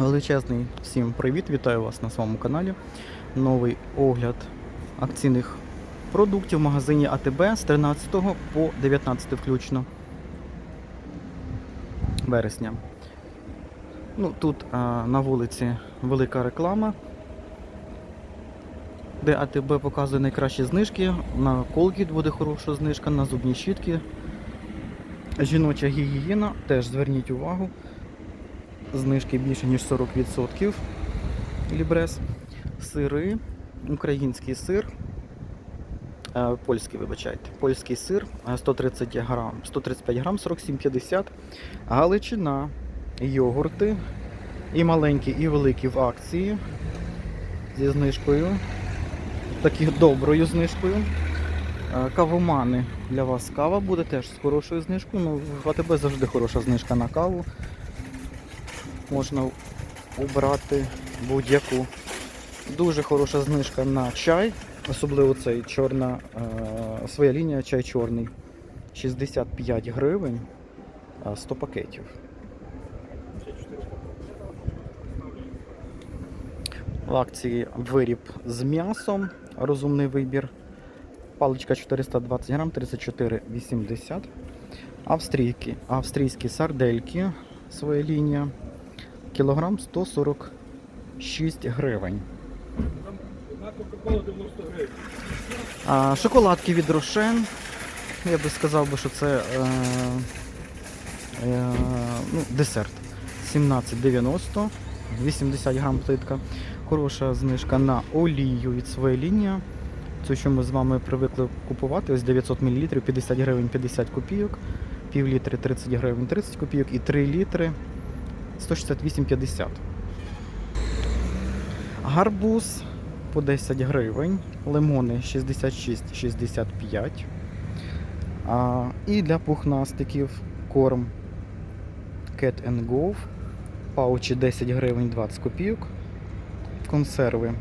Величезний всім привіт! Вітаю вас на своєму каналі. Новий огляд акційних продуктів в магазині АТБ з 13 по 19 включно вересня. Ну, тут а, на вулиці велика реклама, де АТБ показує найкращі знижки. На Colgate буде хороша знижка, на зубні щітки. Жіноча гігієна, теж зверніть увагу знижки більше ніж 40%. Лібрес. Сири, український сир, е, польський, вибачайте, польський сир е, 130 грам, 135 грам 47,50. Галичина, йогурти. І маленькі, і великі в акції зі знижкою. Такі доброю знижкою. Е, Кавомани для вас кава буде теж з хорошою знижкою. Ну, в АТБ завжди хороша знижка на каву можна обрати будь-яку. Дуже хороша знижка на чай, особливо цей чорна, е, своя лінія чай чорний. 65 гривень, 100 пакетів. В акції виріб з м'ясом, розумний вибір. Паличка 420 грам, 34,80. Австрійки, австрійські сардельки, своя лінія. Кілограм 146 гривень. На Кока-Кола 90 гривень. А, шоколадки від Рошен. Я би сказав що це е, е, ну, десерт. 17,90, 80 грам плитка. Хороша знижка на олію від своєї лінії. Цю, що ми з вами привикли купувати, ось 900 мл, 50 гривень 50 копійок, пів літри 30 гривень 30 копійок і 3 літри 168,50. Гарбуз по 10 гривень, лимони 66,65. А, і для пухнастиків корм Cat and Go. Паучі 10 гривень 20 копійок. Консерви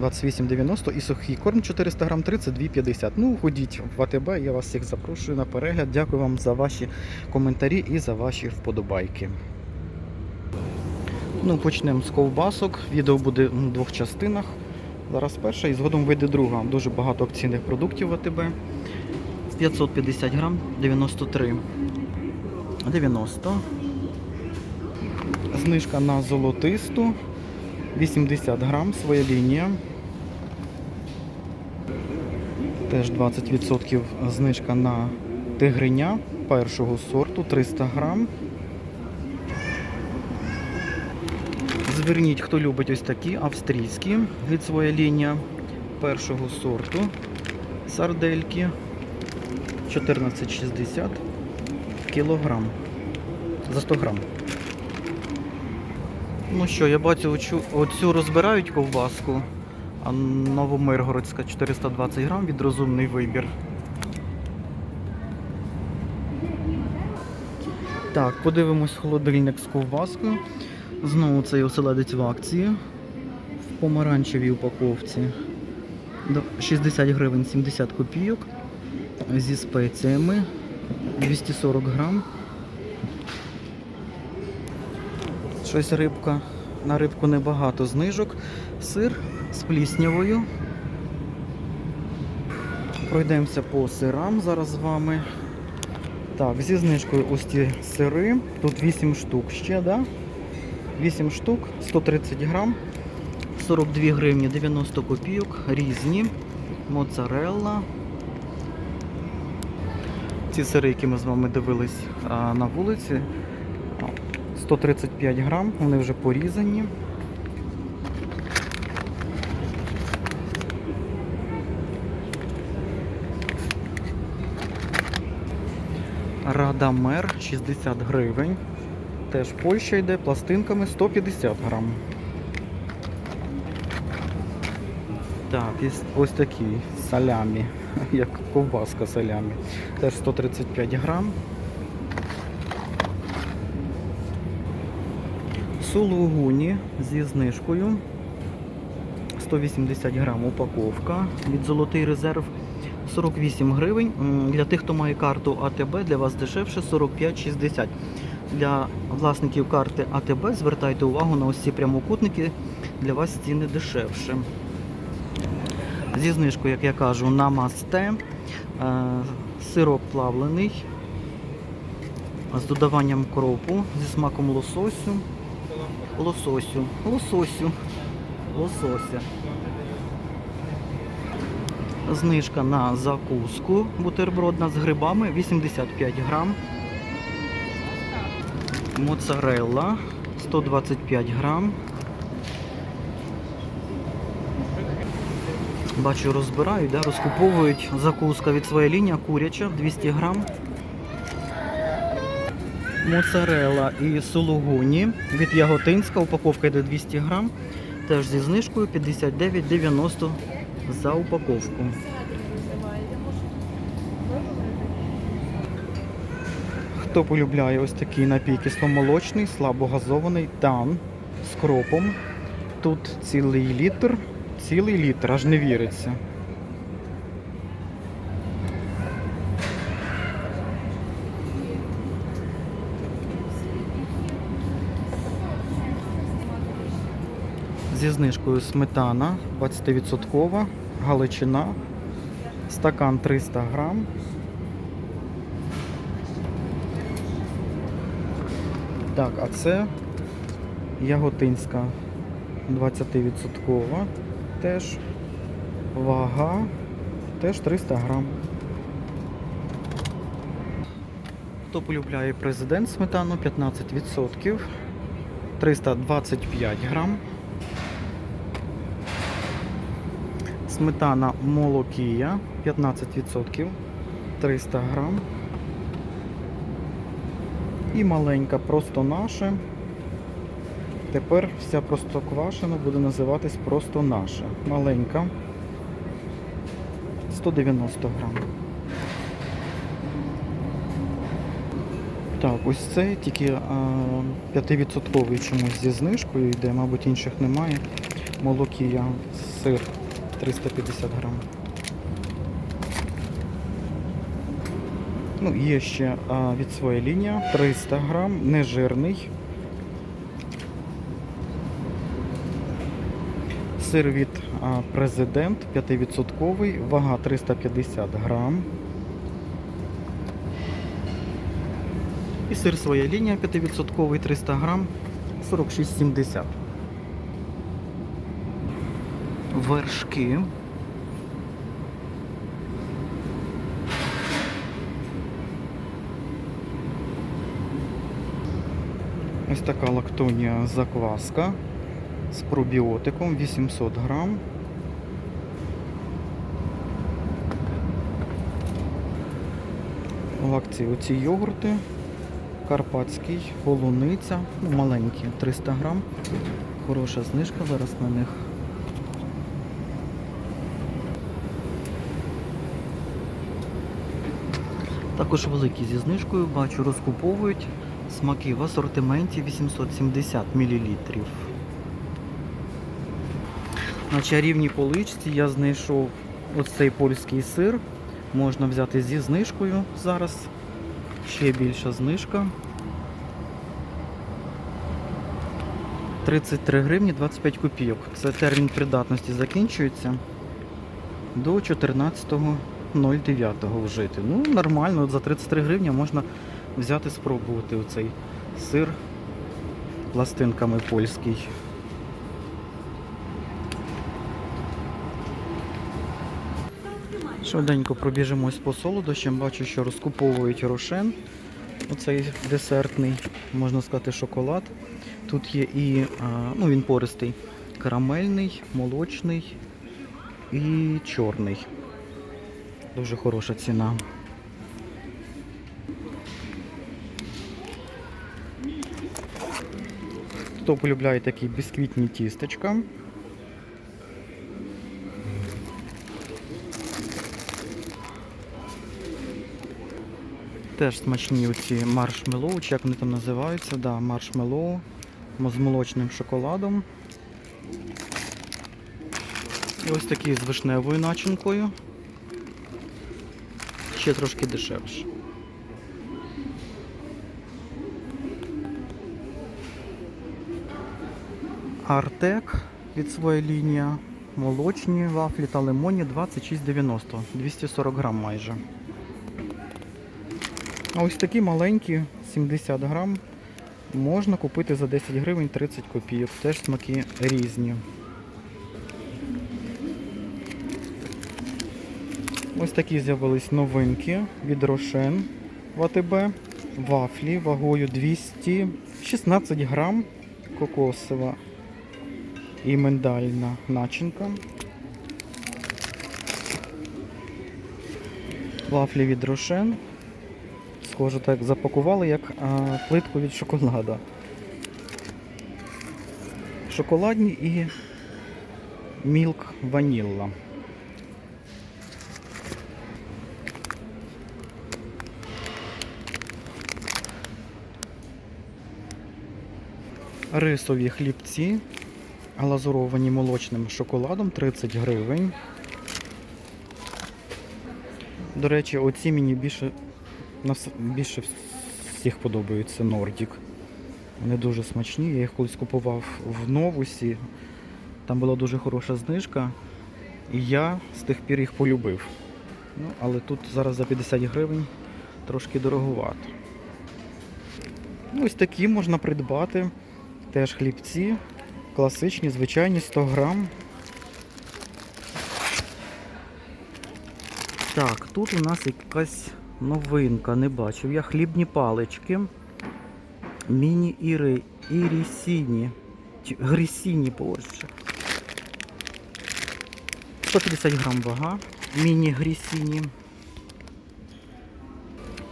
28,90 і сухий корм 400 грам 32,50. Ну, ходіть в АТБ, я вас всіх запрошую на перегляд. Дякую вам за ваші коментарі і за ваші вподобайки. Ну, почнемо з ковбасок. Відео буде в двох частинах. Зараз перша і згодом вийде друга. Дуже багато акційних продуктів АТБ. 550 грам, 93. 90. Знижка на золотисту. 80 грам, своя лінія. Теж 20% знижка на тигриня першого сорту 300 грам. Зверніть, хто любить ось такі австрійські від своя лінія першого сорту. Сардельки 14,60 кілограм за 100 грам. Ну що, я бачу, оцю, оцю розбирають ковбаску, а Новомиргородська 420 грам від розумний вибір. Так, подивимось холодильник з ковбаскою. Знову цей оселедець в акції в помаранчевій упаковці. 60 гривень 70 копійок. Зі спеціями 240 грам. Щось рибка. На рибку небагато знижок. Сир з пліснявою. Пройдемося по сирам зараз з вами. Так, зі знижкою ось ці сири. Тут 8 штук ще, да? 8 штук, 130 грам, 42 гривні 90 копійок, різні, моцарелла. Ці сири, які ми з вами дивились на вулиці, 135 грам, вони вже порізані. Радамер 60 гривень. Теж Польща йде пластинками 150 грам. Так, ось такий салямі, як ковбаска салямі. Теж 135 грам. Сулугуні зі знижкою. 180 грам упаковка від Золотий резерв 48 гривень. Для тих, хто має карту АТБ, для вас дешевше 45,60. Для власників карти АТБ звертайте увагу на ось ці прямокутники. Для вас ціни дешевше. Зі знижкою, як я кажу, на масте. Е, Сирок плавлений з додаванням кропу зі смаком лососю. Лососю, лососю, лосося. Знижка на закуску бутербродна з грибами 85 грам. Моцарелла 125 грам. Бачу, розбирають, да, розкуповують закуска від своєї лінії, куряча 200 грам. Моцарелла і сулугуні від Яготинська, упаковка йде 200 грам. Теж зі знижкою 59,90 за упаковку. Хто полюбляє ось такий напій кисломолочний, слабогазований тан з кропом. Тут цілий літр, цілий літр, аж не віриться. Зі знижкою сметана 20%, галичина, стакан 300 грам. Так, а це яготинська 20% теж вага теж 300 грам. Хто полюбляє президент сметану 15%, 325 грам. Сметана молокія 15%, 300 грам. І маленька просто наше. Тепер вся просто квашена буде називатись просто наша. Маленька. 190 грам. Так, ось це тільки 5% чомусь зі знижкою йде, мабуть, інших немає. Молокія, сир 350 грам. Ну, є ще а, від своєї лінії 300 грам, нежирний. Сир від а, президент 5%, вага 350 грам. І сир своя лінія 5% 300 грам 46,70. Вершки. Ось така лактонія закваска з пробіотиком 800 грам. В акції оці йогурти. Карпатський, полуниця, ну, маленькі, 300 грам. Хороша знижка зараз на них. Також великі зі знижкою, бачу, розкуповують смаки в асортименті 870 мл. На чарівній поличці я знайшов оцей польський сир. Можна взяти зі знижкою зараз. Ще більша знижка. 33 гривні 25 копійок. Це термін придатності закінчується до 14.09 вжити. Ну, нормально, за 33 гривні можна взяти спробувати оцей сир пластинками польський. Швиденько пробіжимось по солодощам. Бачу, що розкуповують рошен. Оцей десертний, можна сказати, шоколад. Тут є і, ну він пористий, карамельний, молочний і чорний. Дуже хороша ціна. Хто полюбляє такі бісквітні тістечка? Теж смачні оці маршмеллоу, чи як вони там називаються, да, маршмеллоу з молочним шоколадом. І ось такі з вишневою начинкою. Ще трошки дешевше. Артек від своєї лінії. Молочні вафлі та лимонні 26,90, 240 грам майже. А ось такі маленькі, 70 грам, можна купити за 10 гривень 30 копійок. Теж смаки різні. Ось такі з'явились новинки від Рошен в АТБ. Вафлі вагою 216 грам кокосова і миндальна начинка. Вафлі від Рошен. Схоже, так запакували, як а, плитку від шоколада. Шоколадні і мілк ванілла. Рисові хлібці, глазуровані молочним шоколадом 30 гривень. До речі, оці мені більше, більше всіх подобаються Nordic. Вони дуже смачні. Я їх колись купував в новусі. Там була дуже хороша знижка. І я з тих пір їх полюбив. Ну, але тут зараз за 50 гривень трошки дороговато. Ну, Ось такі можна придбати. Теж хлібці. Класичні, звичайні 100 грам. Так, тут у нас якась новинка, не бачив. Я хлібні палички. Міні-іри, ірісіні. Грісіні, боже. 150 грам вага. Міні-грісіні.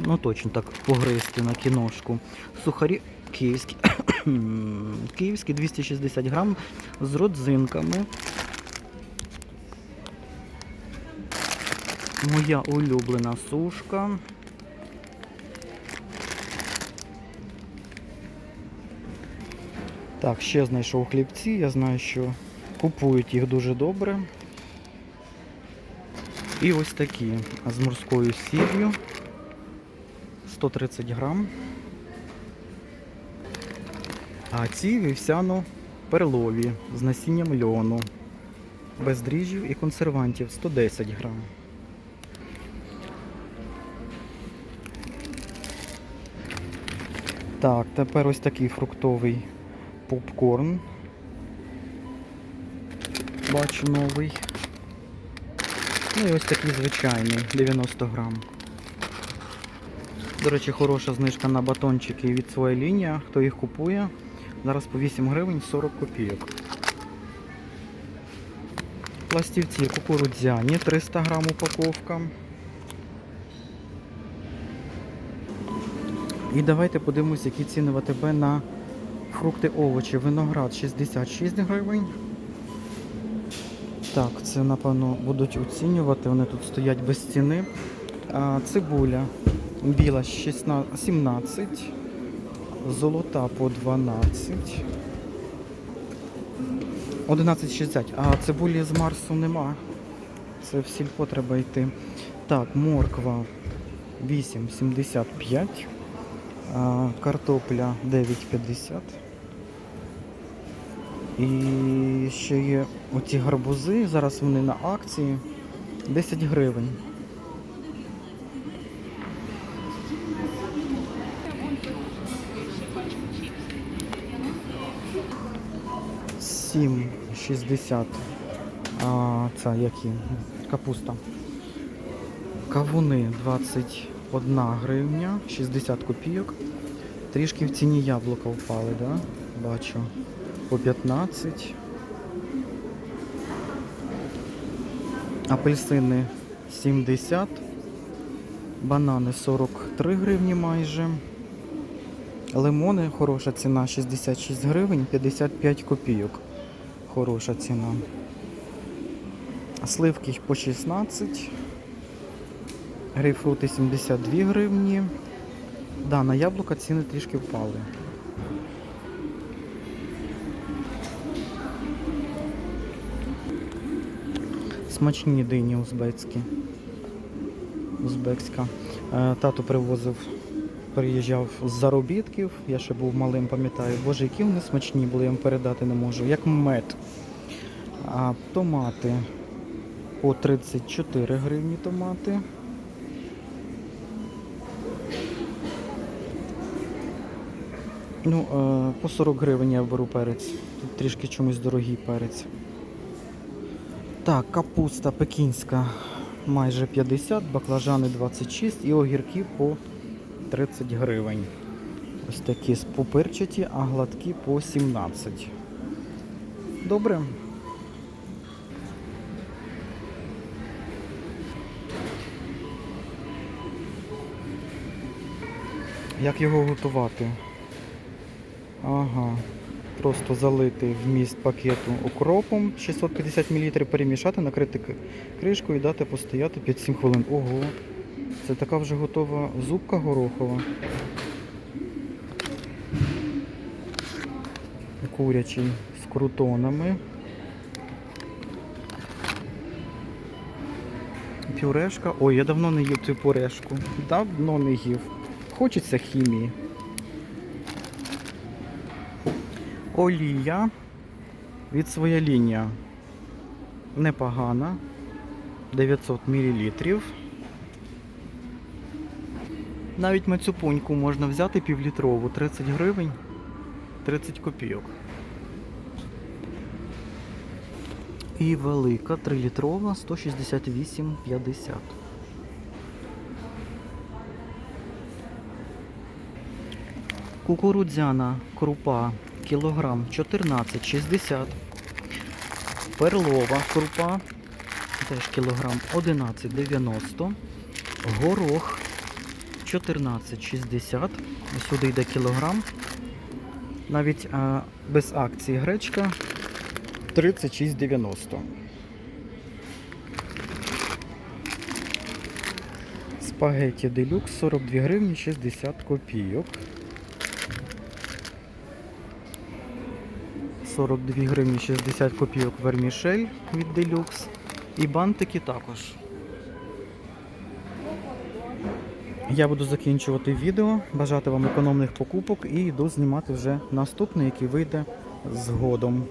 Ну точно так погризти на кіношку. Сухарі київські. Київські 260 грам з родзинками. Моя улюблена сушка. Так, ще знайшов хлібці. Я знаю, що купують їх дуже добре. І ось такі з морською сіллю. 130 грам. А ці вівсяно перлові з насінням льону. Без дріжджів і консервантів 110 грам. Так, тепер ось такий фруктовий попкорн. Бачу новий. Ну і ось такий звичайний 90 грам. До речі, хороша знижка на батончики від своєї лінії. Хто їх купує? Зараз по 8 гривень 40 копійок. Пластівці кукурудзяні, 300 грам упаковка. І давайте подивимось, які ціни в АТБ на фрукти, овочі. Виноград 66 гривень. Так, це напевно будуть оцінювати, вони тут стоять без ціни. Цибуля біла 16, 17, золота по 12. 11,60. А цибулі з Марсу нема. Це в сільпо треба йти. Так, морква 8,75. Картопля 9,50. І ще є оці гарбузи, зараз вони на акції 10 гривень. Сім шістдесят. А, це які? Капуста. Кавуни 21 гривня, 60 копійок. Трішки в ціні яблука впали, да? Бачу. По 15. Апельсини 70. Банани 43 гривні майже. Лимони хороша ціна 66 гривень, 55 копійок. Хороша ціна. Сливки по 16. Грейпфрути 72 гривні. Да, на яблука ціни трішки впали. Смачні дині узбецькі. Узбекська. Е, Тато привозив приїжджав з заробітків, я ще був малим, пам'ятаю. Боже, які вони смачні були, я вам передати не можу. Як мед. А томати по 34 гривні томати. Ну, е, по 40 гривень я беру перець. Тут трішки чомусь дорогий перець. Так, капуста пекінська майже 50, баклажани 26 і огірки по 30 гривень. Ось такі пупирчаті, а гладкі по 17. Добре. Як його готувати? Ага. Просто залити вміст пакету окропом 650 мл, перемішати, накрити кришкою і дати постояти 5-7 хвилин. Ого! Це така вже готова зубка горохова. Курячий з крутонами. Пюрешка. Ой, я давно не їв цю пюрешку. Давно не їв. Хочеться хімії. Олія від своя лінія. Непогана. 900 мл. Навіть мацюпоньку можна взяти півлітрову, 30 гривень, 30 копійок. І велика 3-літрова 168,50. Кукурудзяна крупа кілограм 14,60. Перлова крупа теж кілограм 11,90. Горох 14,60. Сюди йде кілограм. Навіть а, без акції гречка 36,90. Спагетті делюкс 42 гривні 60 копійок. 42 гривні 60 копійок вермішель від делюкс. І бантики також. Я буду закінчувати відео, бажати вам економних покупок і йду знімати вже наступний, який вийде згодом.